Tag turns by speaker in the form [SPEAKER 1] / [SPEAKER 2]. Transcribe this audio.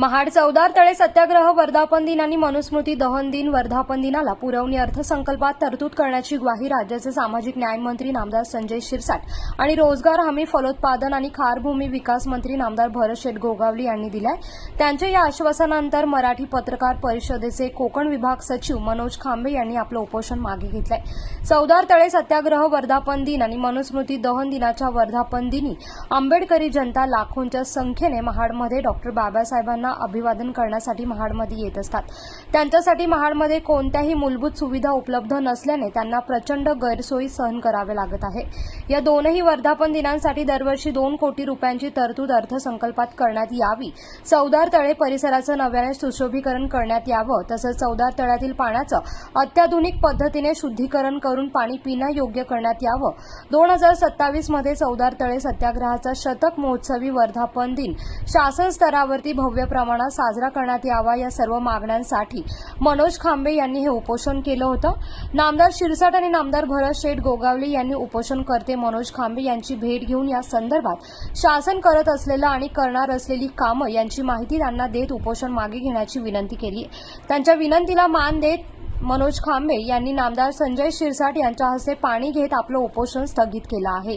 [SPEAKER 1] महाड चौदार तळे सत्याग्रह वर्धापन दिन आणि मनुस्मृती दहन दिन वर्धापन दिनाला पुरवणी अर्थसंकल्पात तरतूद करण्याची ग्वाही राज्याचे सामाजिक न्याय मंत्री नामदार संजय शिरसाट आणि रोजगार हमी फलोत्पादन आणि खारभूमी विकास मंत्री नामदार भरत शेठ गोगावली यांनी दिलाय. त्यांच्या या आश्वासनानंतर मराठी पत्रकार परिषदेचे कोकण विभाग सचिव मनोज खांबे यांनी आपलं उपोषण मागे घेतलंय. चौदार तळे सत्याग्रह वर्धापन दिन आणि मनुस्मृती दहन दिनाच्या वर्धापन दिनी आंबेडकरी जनता लाखोंच्या संख्येने महाडमध्ये डॉक्टर बाबासाहेबांना अभिवादन करण्यासाठी महाडमध्ये येत असतात. त्यांच्यासाठी महाडमध्ये कोणत्याही मूलभूत सुविधा उपलब्ध नसल्याने त्यांना प्रचंड गैरसोयी सहन करावे लागत आहे. या दोनही वर्धापन दिनांसाठी दरवर्षी दोन कोटी रुपयांची तरतूद अर्थसंकल्पात करण्यात यावी. चौदार तळे परिसराचं नव्याने सुशोभीकरण करण्यात यावं तसंच चौदार तळ्यातील पाण्याचं अत्याधुनिक पद्धतीने शुद्धीकरण करून पाणी पिण्यायोग्य करण्यात यावं. दोन हजार सत्तावीसमध्ये चौदार तळे सत्याग्रहाचा शतक महोत्सवी वर्धापन दिन शासन स्तरावरती भव्य प्रमाणात साजरा करण्यात यावा या सर्व मागण्यांसाठी मनोज खांबे यांनी हे उपोषण केलं होतं. नामदार शिरसाट आणि नामदार भरत शेठ गोगावले यांनी उपोषणकर्ते मनोज खांबे यांची भेट घेऊन या संदर्भात शासन करत असलेलं आणि करणार असलेली कामं यांची माहिती त्यांना देत उपोषण मागे घेण्याची विनंती केली त्यांच्या विनंतीला मान देत मनोज खांबे यांनी नामदार संजय शिरसाट यांच्या हस्ते पाणी घेत आपलं उपोषण स्थगित केलं आहे.